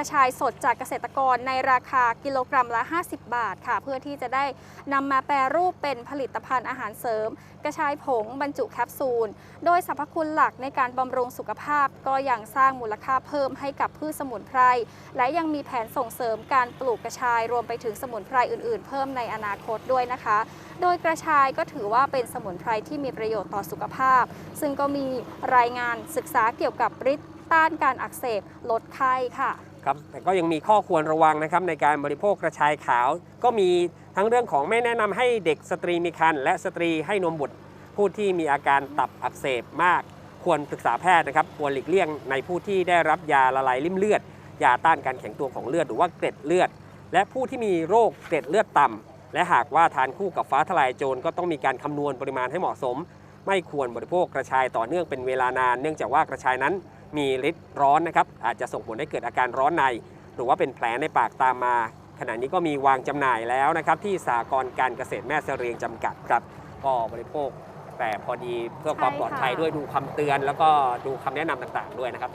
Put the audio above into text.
ระชายสดจากเกษตรกรในราคากิโลกรัมละ 50 บาทค่ะ เพื่อที่จะได้นำมาแปรรูปเป็นผลิตภัณฑ์อาหารเสริม กระชายผงบรรจุแคปซูล โดยสรรพคุณหลักในการบำรุงสุขภาพ ก็ยังสร้างมูลค่าเพิ่มให้กับพืชสมุนไพร และยังมีแผนส่งเสริมการปลูกกระชายรวมไปถึงสมุนไพรอื่น ๆ เพิ่มในอนาคตด้วยนะคะ โดยกระชายก็ถือว่าเป็นสมุนไพรที่มีประโยชน์ต่อสุขภาพ ซึ่งก็มีรายงานศึกษาเกี่ยวกับฤทธิ์ ต้านการอักเสบลดไข้ค่ะครับแต่ก็ยังมีข้อควรระวังนะครับในการบริโภคกระชายขาว ก็มีทั้งเรื่องของไม่แนะนำให้เด็กสตรีมีครรภ์และสตรีให้นมบุตร ผู้ที่มีอาการตับอักเสบมาก ควรปรึกษาแพทย์นะครับควรหลีกเลี่ยงในผู้ที่ได้รับยาละลายริ่มเลือด ยาต้านการแข็งตัวของเลือดหรือว่าเกล็ดเลือด และผู้ที่มีโรคเกล็ดเลือดต่ำและหากว่าทานคู่กับฟ้าทลายโจรก็ต้องมีการคำนวณปริมาณให้เหมาะสม ไม่ควรบริโภคกระชายต่อเนื่องเป็นเวลานาน เนื่องจากว่ากระชายนั้น มีฤทธิ์ร้อนนะครับอาจจะส่งผลให้เกิดอาการร้อนใน หรือว่าเป็นแผลในปากตามมา ขณะนี้ก็มีวางจำหน่ายแล้วนะครับที่สากรการเกษตรแม่เสรียงจำกัดครับก็บริโภคแต่พอดีเพื่อความปลอดภัยด้วยดูคำเตือน แล้วก็ดูคำแนะนำต่าง ๆ ด้วยนะครับ